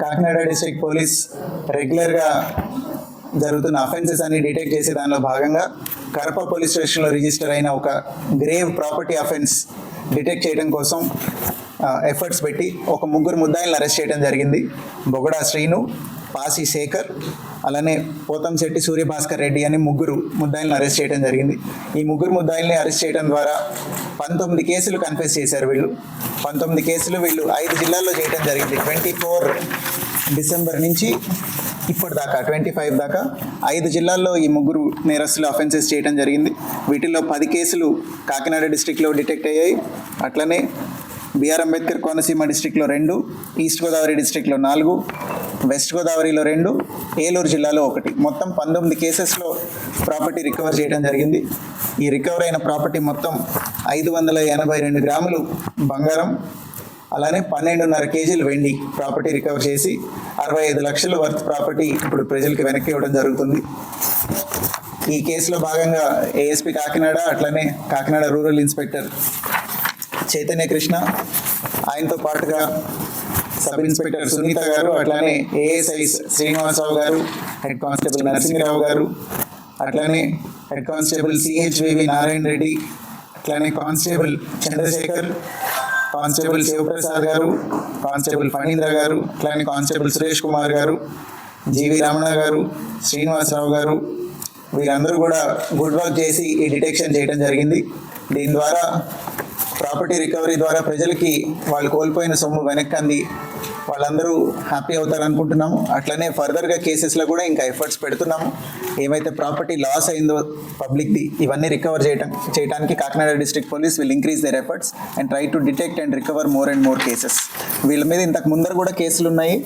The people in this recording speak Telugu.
కాకినాడ డిస్ట్రిక్ట్ పోలీస్ రెగ్యులర్గా జరుగుతున్న అఫెన్సెస్ అన్ని డిటెక్ట్ చేసే దానిలో భాగంగా కడప పోలీస్ స్టేషన్లో రిజిస్టర్ అయిన ఒక గ్రేవ్ ప్రాపర్టీ అఫెన్స్ డిటెక్ట్ చేయడం కోసం ఎఫర్ట్స్ పెట్టి ఒక ముగ్గురు ముద్దాయిలను అరెస్ట్ చేయడం జరిగింది. బొగడా శ్రీను పాసి శేఖర్ అలానే పోతంశెట్టి సూర్యభాస్కర్ రెడ్డి అని ముగ్గురు ముద్దాయిలను అరెస్ట్ చేయడం జరిగింది. ఈ ముగ్గురు ముద్దాయిల్ని అరెస్ట్ చేయడం ద్వారా పంతొమ్మిది కేసులు కన్ఫెస్ చేశారు వీళ్ళు. పంతొమ్మిది కేసులు వీళ్ళు ఐదు జిల్లాల్లో చేయడం జరిగింది. ట్వంటీ ఫోర్ డిసెంబర్ నుంచి ఇప్పటిదాకా ట్వంటీ ఫైవ్ దాకా ఐదు జిల్లాల్లో ఈ ముగ్గురు నేరస్తులు అఫెన్సెస్ చేయడం జరిగింది. వీటిల్లో పది కేసులు కాకినాడ డిస్టిక్లో డిటెక్ట్ అయ్యాయి. అట్లనే బిఆర్ అంబేద్కర్ కోనసీమ డిస్టిక్లో రెండు ఈస్ట్ గోదావరి డిస్టిక్లో నాలుగు వెస్ట్ గోదావరిలో రెండు ఏలూరు జిల్లాలో ఒకటి. మొత్తం పంతొమ్మిది కేసెస్లో ప్రాపర్టీ రికవర్ చేయడం జరిగింది. ఈ రికవర్ అయిన ప్రాపర్టీ మొత్తం ఐదు వందల ఎనభై రెండు గ్రాములు బంగారం అలానే పన్నెండున్నర కేజీలు వెండి ప్రాపర్టీ రికవర్ చేసి అరవై ఐదు లక్షల వర్త్ ప్రాపర్టీ ఇప్పుడు ప్రజలకు వెనక్కి ఇవ్వడం జరుగుతుంది. ఈ కేసులో భాగంగా ఏఎస్పీ కాకినాడ అట్లనే కాకినాడ రూరల్ ఇన్స్పెక్టర్ చైతన్య కృష్ణ. ఆయనతో పాటుగా సబ్ ఇన్స్పెక్టర్ సునీత గారు అట్లానే ఏఎస్ఐ శ్రీనివాసరావు గారు హెడ్ కానిస్టేబుల్ నరసింహరావు గారు అట్లానే head constable CHVV Narayana Reddy అట్లానే కానిస్టేబుల్ చంద్రశేఖర్ కానిస్టేబుల్ శివప్రసాద్ గారు కానిస్టేబుల్ ఫణీంద్ర గారు అట్లానే కానిస్టేబుల్ సురేష్ కుమార్ గారు జీవి రమణ గారు శ్రీనివాసరావు గారు వీరందరూ కూడా గుడ్ వర్క్ చేసి ఈ డిటెక్షన్ చేయడం జరిగింది. దీని ద్వారా ప్రాపర్టీ రికవరీ ద్వారా ప్రజలకి వాళ్ళు కోల్పోయిన సొమ్ము వెనక్కి అంది వాళ్ళందరూ హ్యాపీ అవుతారు అనుకుంటున్నాము అట్లనే ఫర్దర్గా కేసెస్లో కూడా ఇంకా ఎఫర్ట్స్ పెడుతున్నాము. ఏమైతే ప్రాపర్టీ లాస్ అయిందో పబ్లిక్ది ఇవన్నీ రికవర్ చేయటం చేయడానికి Kakinada district police will increase their efforts and try to detect and recover more and more cases వీళ్ళ మీద ఇంతకు ముందర కూడా కేసులు ఉన్నాయి.